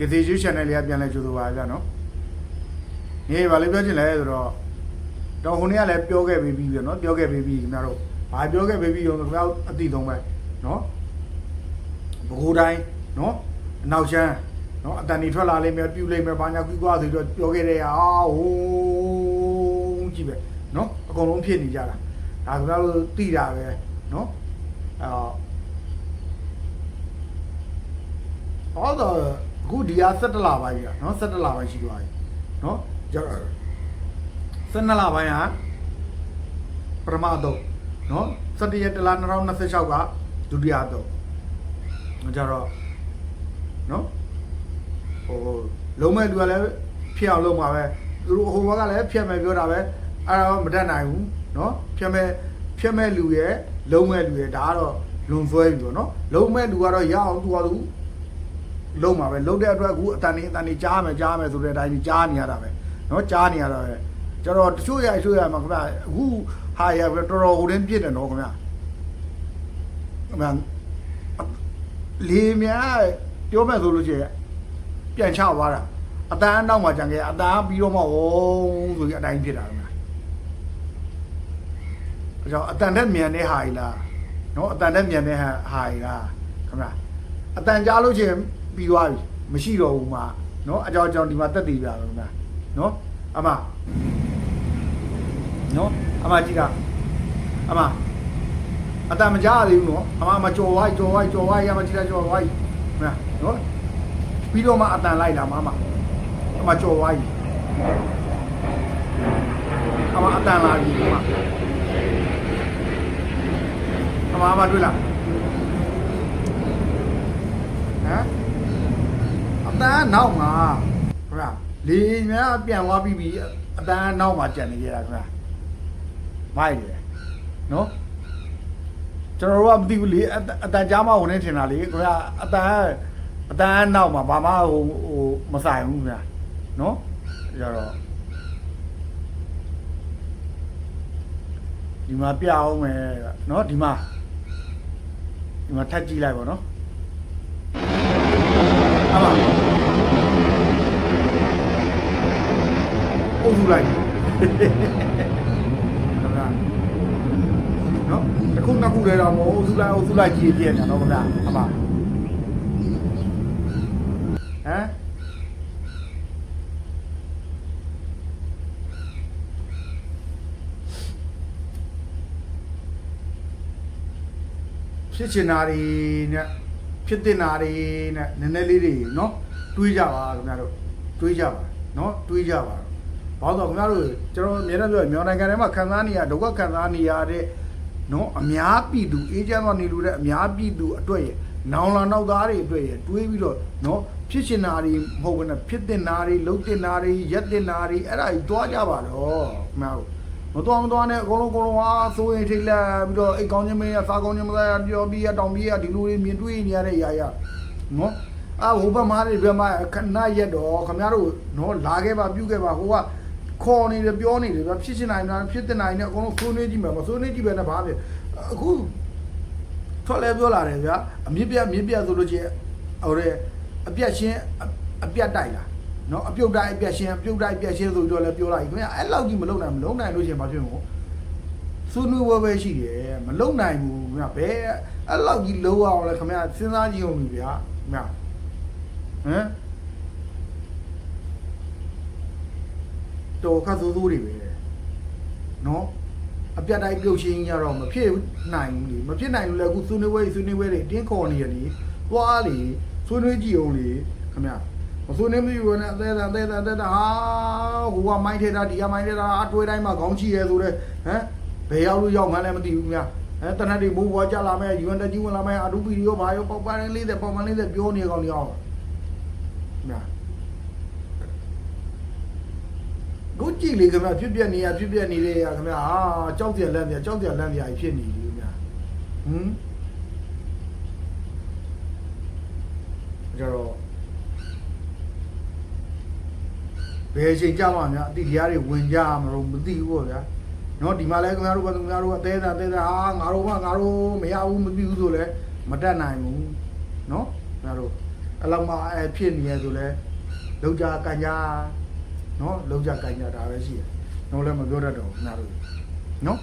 ကတိကျ channel လေးကပြန်လဲကြိုးဆိုပါကြနော်နေပါလေပြောချင်လဲဆိုတော့တော့ဟိုနေ့ကလည်းပြောခဲ့ပြီးပြီနော်ပြောခဲ့ပြီးပြီခင်ဗျားတို့ဘာပြောခဲ့ပြီးပြီရောခင်ဗျားတို့အတိဆုံးပဲနော်ဘကိုးတိုင်းနော်အနောက်ချမ်းနော်အတန်နေထွက်လာလိမ့်မယ်ပြူလိမ့်မယ်ဘာညာကူးသွားဆိုတော့ပြောခဲ့တဲ့အာဟိုးကြည့်ပဲနော်အကုန်လုံးဖြစ်နေကြတာဒါခင်ဗျားတို့သိတာပဲနော်အော်ဟောတော့ အခုဒီဟာ17လပိုင်းကြီးอ่ะเนาะ17လပိုင်းရှိသွားပြီเนาะကျတော့12လပိုင်းဟာပထမတော့เนาะ17ရက်တလ2026ကဒုတိယတော့ကျတော့เนาะဟိုလုံးမဲ့သူကလည်းဖြစ်အောင်လုပ်မှာပဲသူတို့ဟိုဘက်ကလည်းဖြတ်မယ်ပြောတာပဲအဲ့ဒါမတတ်နိုင်ဘူးเนาะဖြတ်မဲ့ဖြတ်မဲ့လူရဲ့လုံးမဲ့လူရဲ့ဒါကတော့လွန်ဆွဲပြီပေါ့เนาะလုံးမဲ့လူကတော့ရအောင်သူကသူ လုံးမှာပဲလုံးတဲ့အတွက်အခုအတန်နေအတန်နေကြားမယ်ကြားမယ်ဆိုတဲ့အတိုင်းကြားနေရတာပဲနော်ကြားနေရတာပဲကျွန်တော်တချို့ရတချို့ရမှာခင်ဗျအခုဟာရပဲတော်တော်ဟိုတင်းပြစ်တယ်နော်ခင်ဗျခင်ဗျလေများပြောမဲ့ဆိုလို့ရှိရင်ပြန်ချသွားတာအတန်းနောက်မှာကြံခဲ့အတန်းပြီးတော့မှဝုန်းဆိုပြီးအတိုင်းဖြစ်တာခင်ဗျအဲကြောင့်အတန်နဲ့မြန်တဲ့ဟာ ਈ လားနော်အတန်နဲ့မြန်တဲ့ဟာ ਈ လားခင်ဗျအတန်ကြားလို့ရှိရင် ပြီးသွားပြီမရှိတော့ဘူးမှာနော်အကြောင်းအကြောင်းဒီမှာတက်တည်ပြရတော့မှာနော်အမနော်အမကြည့်တာအမအတမကြရသေးဘူးနော်အမမကြော်ဝိုက်ကြော်ဝိုက်ကြော်ဝိုက်ရမကြည့်တာကြော်ဝိုက်မလားနော်ပြီးတော့မှအတန်လိုက်တာမမအမကြော်ဝိုက်အမအတန်လာပြီမအမအမတွေ့လားဟမ် တန်းနောက်မှာခင်ဗျာလေများပြန်သွားပြီးပြီအတန်းနောက်မှာကြံနေကြတာခင်ဗျာမိုက်တယ်နော်ကျွန်တော်တို့ကမသိဘူးလေအတအတန်းကြားမဝင်နေထင်တာလေခင်ဗျာအတန်းအတန်းနောက်မှာဘာမှဟိုဟိုမဆိုင်ဘူးခင်ဗျာနော်ကြတော့ဒီမှာပြအောင်မယ်နော်ဒီမှာဒီမှာထပ်ကြည့်လိုက်ပါနော် အမအုပ်စုလိုက်ဟုတ်လားနော်တစ်ခုနှစ်ခုလည်းတော့မဟုတ်အုပ်စုလိုက်အုပ်စုလိုက်ကြည့်ပြည့်နေတော့ဗျာအမဟမ်ဖြစ်ချင်တာတွေနဲ့ ဖြစ်တင်တာတွေနဲ့နည်းနည်းလေးတွေနော်တွေးကြပါခင်ဗျားတို့တွေးကြပါနော်တွေးကြပါဘာလို့လဲခင်ဗျားတို့ကျွန်တော်အများနဲ့ပြောမြန်မာနိုင်ငံထဲမှာခံစားနေရဒုက္ခခံစားနေရတဲ့နော်အများပြည်သူအေဂျင့်ကနေလူတဲ့အများပြည်သူအတွက်ရနောင်လာနောက်သားတွေအတွက်ရတွေးပြီးတော့နော်ဖြစ်ချင်တာတွေမဟုတ်ဘူးနဲ့ဖြစ်တင်တာတွေလှုပ်တင်တာတွေရက်တင်တာတွေအဲ့ဒါကြီးတွားကြပါတော့ခင်ဗျားတို့ မတော်မတော်နဲ့အကုန်လုံးအကုန်လုံးဟာစိုးရင်ထိတ်လက်ပြီးတော့အိတ်ကောင်းချင်းမင်းရစားကောင်းချင်းမသားရပြောပြီးရတောင်ပြီးရဒီလိုတွေမြင်တွေ့နေရတဲ့ຢာရနော်အာဟိုဘက်မှာတွေဘက်မှာခဏရက်တော့ခင်ဗျားတို့နော်လာခဲ့ပါပြုတ်ခဲ့ပါဟိုကခေါ်နေတယ်ပြောနေတယ်ဗျဖြစ်ချင်နိုင်တာဖြစ်တဲ့နိုင်တယ်အကုန်လုံးစိုးနေကြည့်မယ်မစိုးနေကြည့်ပဲနဲ့ဘာဖြစ်အခုထွက်လဲပြောလာတယ်ဗျာအမြင့်ပြတ်မြင့်ပြတ်ဆိုလို့ချင်းဟိုတဲ့အပြက်ရှင်းအပြက်တိုက်လာ နော်အပြုတ်တိုက်အပြက်ရှင်းအပြုတ်တိုက်အပြက်ရှင်းဆိုပြီးတော့လည်းပြောလိုက်ခင်ဗျာအဲ့လောက်ကြီးမလုံနိုင်မလုံနိုင်လို့ချင်းဘာဖြစ်မို့စူးနွေးဝဲပဲရှိတယ်မလုံနိုင်ဘူးခင်ဗျာဘယ်အဲ့လောက်ကြီးလုံးအောင်လဲခင်ဗျာစဉ်းစားကြည့်အောင်ပြီဗျာခင်ဗျာဟမ်တော်ခါစိုးစိုးတွေပဲနော်အပြတ်တိုက်ပြုတ်ရှင်းကြတော့မဖြစ်နိုင်ဘူးလေမဖြစ်နိုင်လို့လည်းအခုဆွေးနွေးဝဲဆွေးနွေးဝဲတွေတင်းခေါ်နေရလေသွားလေဆွေးနွေးကြည့်အောင်လေခင်ဗျာမ ဆွေးနွေးမကြည့်ဘူးနဲ့အသေးအသေးအသေးဟာဟိုကမိုင်းထဲတာဒီကမိုင်းထဲတာအတွေးတိုင်းမှာခေါင်းချီရဲဆိုတဲ့ဟမ်ဘယ်ရောက်လို့ရောက်မှန်းလည်းမသိဘူးခင်ဗျာအဲတနက်တွေမိုးဘွားကြလာမယ်ယူအန်တကြီးဝင်လာမယ်အဒူပီရောဘာရောပေါက်ပါရင်းလေးတဲ့ပေါက်မလေးတဲ့ပြောနေကောင်နေအောင်ခင်ဗျာတို့ကြည့်လေခင်ဗျဖြစ်ပြနေရဖြစ်ပြနေတဲ့ရခင်ဗျဟာကြောက်ကြလက်ပြကြောက်ကြလက်ပြဖြစ်နေပြီခင်ဗျဟမ်ကြတော့ ဘယ်အချိန်ကြမှာများအတိတရားတွေဝင်ကြမှာတော့မသိဘူးပေါ့ဗျာနော်ဒီမှာလဲခင်ဗျားတို့ကခင်ဗျားတို့အသေးသားအသေးသားဟာငါတို့ကငါတို့မရဘူးမသိဘူးဆိုလဲမတတ်နိုင်ဘူးနော်ခင်ဗျားတို့အဲ့လောက်မှအဲဖြစ်နေရဆိုလဲလောက်ကြကန်ကြနော်လောက်ကြကန်ကြဒါပဲရှိတယ်တော့လည်းမပြောတတ်တော့ဘူးခင်ဗျားတို့နော်